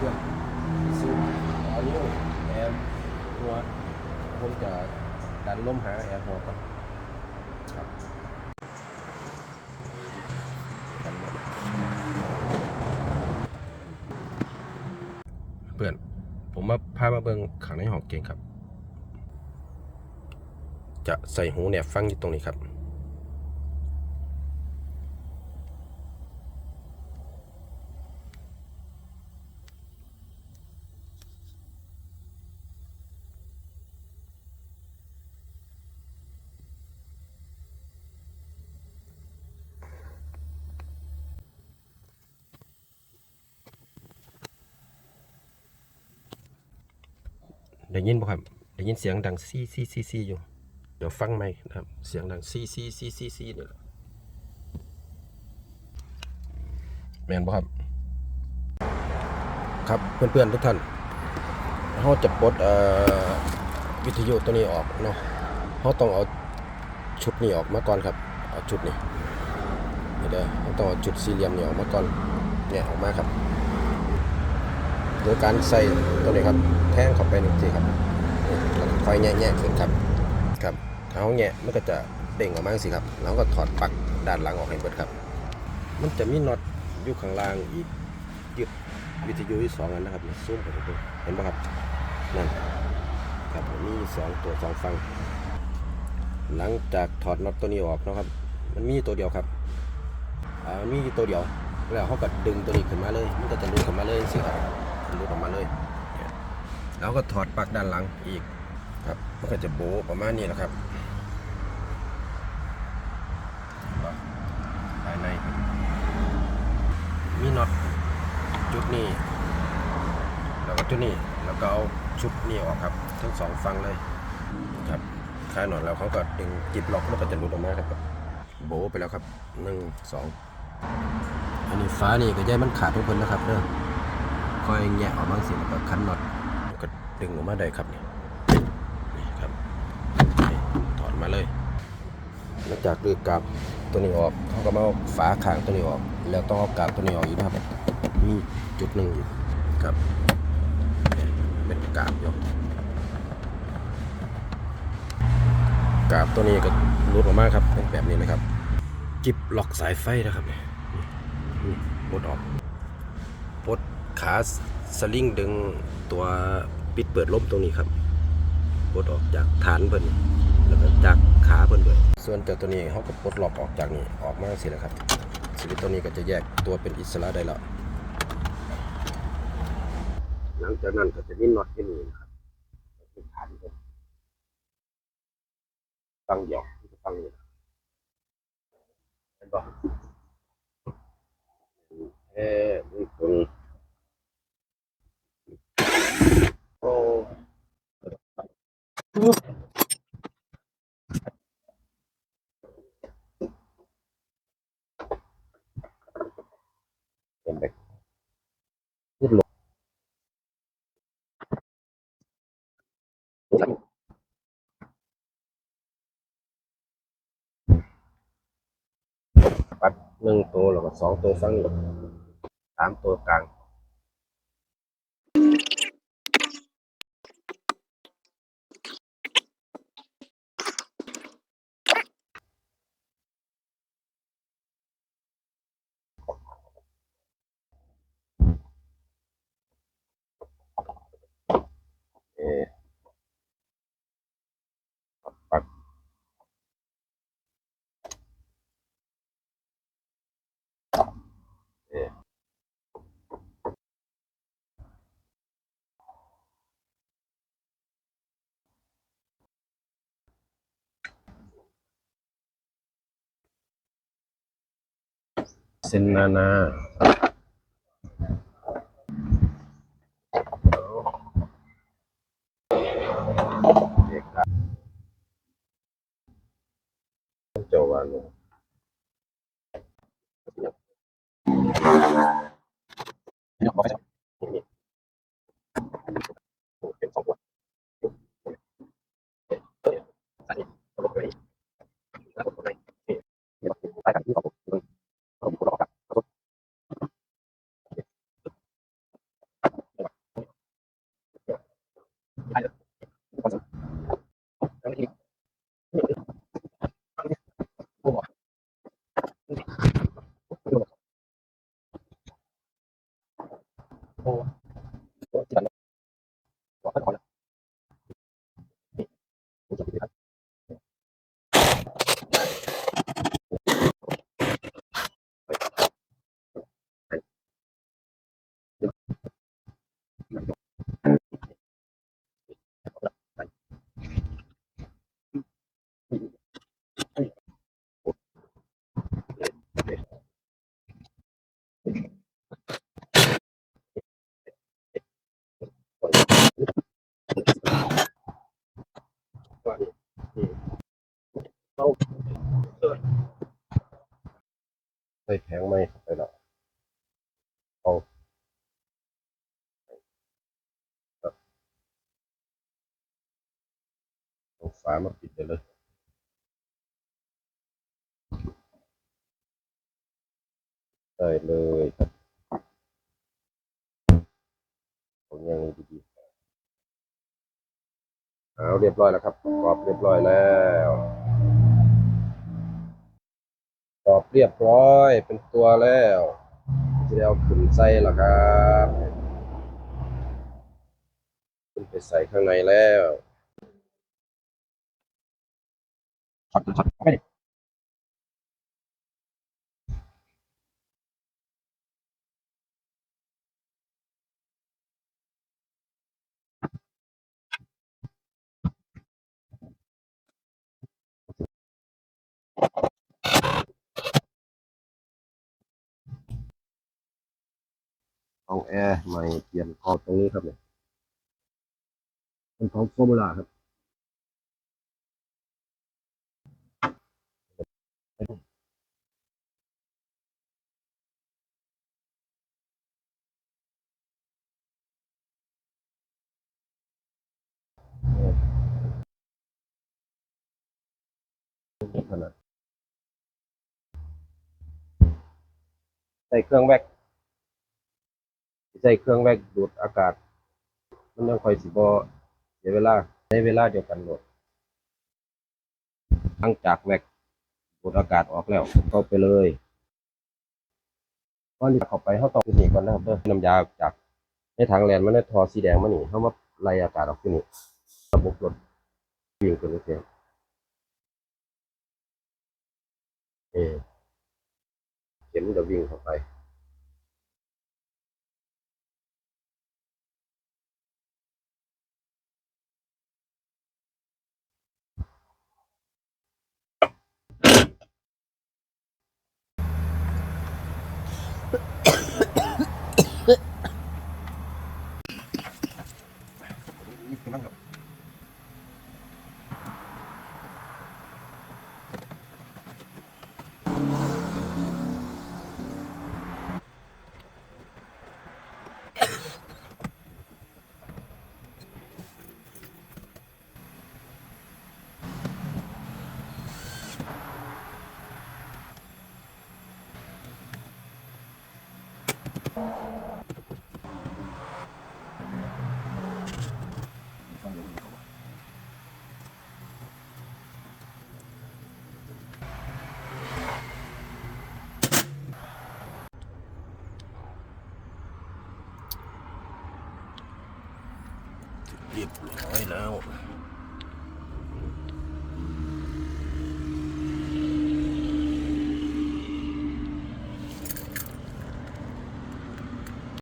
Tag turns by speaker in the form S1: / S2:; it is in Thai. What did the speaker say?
S1: เครื่องซูมเอานิ้วแอร์หัวผมจะดันล่มหาแอร์หัวก่อนครับเพื่อน ผมมาพามาเบิงขังในหองเก่งครับ จะใส่หูเนี่ยฟังอยู่ตรงนี้ครับ ได้ยินบ่ครับได้ยินเสียงดังซี่ซี่ซี่ซี่อยู่ เดี๋ยวฟังไหมค์นะครับ เสียงดังซี่ซี่ซี่ซี่ซี่นี่แหละแม่นบ่ครับ ครับเพื่อนๆทุกท่านเราจะปลดวิทยุตัวนี้ออกเนาะเราต้องเอาชุดนี้ออกมาก่อนครับ เอาชุดนี้นี่เด้อเราต้องเอาจุดสี่เหลี่ยมนี้ออกมาก่อนเนี่ยออกมาครับ ดยการใส่ตัวนี้ครับแทงเข้าไปหนึ่งทีครับแล้วค่อยแงะๆขึ้นครับครับถ้าเขาแงะมันก็จะเด้งออกมาสิครับแล้วก็ถอดปลั๊กด้านหลังออกให้เบิดครับ มันจะมีน็อตอยู่ข้างล่างอีกยึดวิทยุอีกสองอันนะครับนี่ซูมเข้าไปดูเห็นไหมครับนั่นครับมีสองตัวสองฟัง หลังจากถอดน็อตตัวนี้ออกนะครับ มันมีตัวเดียวครับอ่ามันมีตัวเดียวแล้วเขาก็ดึงตัวนี้ขึ้นมาเลย มันก็จะดึงขึ้นมาเลยสิครับ ดึงออกมาเลยเนี่ยแล้วก็ถอดปลั๊กด้านหลังอีกครับมันก็จะโบประมาณนี้แหละครับภายในมีน็อตจุดนี้แล้วก็จุดนี้แล้วก็เอาชุดนี้ออกครับ ทั้งสองฝั่งเลยครับคลายน็อตแล้วเขาก็ดึงจิบล็อกมันก็จะหลุดออกมาครับโบไปแล้วครับหนึ่งสองอันนี้ฟ้านี่ก็ย่ายมันขาดทุกคนนะครับเด้อ คอยแงะออกมาสิแล้วก็คันน็อตก็ดึงออกมาได้ครับนี่นี่ครับถอดมาเลยหลังจากดึงกาบตัวนี้ออกเขาก็มาเอาฝาขางตัวนี้ออก แล้วต้องเอากาบตัวนี้ออกอีกนะครับ มีจุดหนึ่งอยู่ครับเป็นกาบอยู่กาบตัวนี้ก็รุดออกมาครับเป็นแบบนี้นะครับจิบล็อกสายไฟนะครับเนี่ยนี่ปลดออก ขาสลิงดึงตัวปิดเปิดลมตรงนี้ครับปลดออกจากฐานเพิ่นแล้วก็จากขาเพิ่นด้วยส่วนเจ้าตัวนี้เขาก็ปลดล็อกออกจากนี่ออกมาสินะครับสวิตช์ตัวนี้ก็จะแยกตัวเป็นอิสระได้แล้วหลังจากนั้นก็จะมีน็อตที่นี่นะครับเป็นฐานเพิ่นตั้งเดียวตั้งนี้เห็นปะเออนี่คุณโอ้ เป็นไปพูดลงปัดหนึ่งตัวแล้วก็สองตัวฟังอยู่สามตัวกลาง เออปัดเออ เซนนานาเด็กครับเจ้าวันนี่เป็นสองวันใส่ระบบไหนระบบไหนนี่ใส่กันที่ระบบระบบระบบกับระบบ อ้ตัวที่ดันบอกขั้นตอนแล้วนี่ผมจะไปดูครับใส่แผงไม้เข้าไปแล้วเอาครับเอาฝามาปิดไปเลยได้เลยครับตรงยังดีๆเอาเรียบร้อยแล้วครับกรอบเรียบร้อยแล้วกรอบเรียบร้อยเป็นตัวแล้วจะได้เอาขึ้นใส่แล้วครับ ขึ้นไปใส่ข้างในแล้ว ช็อตช็อตไม่ได้เอาแอร์ใหม่เปลี่ยนคอตรงนี้ครับเนี่ยเป็นของฟอร์มูล่าครับ ขนาดใส่เครื่องแวกใส่เครื่องแวกดูดอากาศ มันยังคอยสิบอเสียเวลาในเวลาเดียวกันหมดหลังจากแวกดูดอากาศออกแล้วเข้าไปเลยก้อนนี้เข้าไปเขาต้องนี่ก่อนนะครับเด้อน้ำยาจากในถังแลนมันได้ทอสีแดงมาหนี่เขามาไล่อากาศออกที่นี่ระบบรถวิ่งกันเลยเสียเออเข็มจ เรียบร้อยแล้ว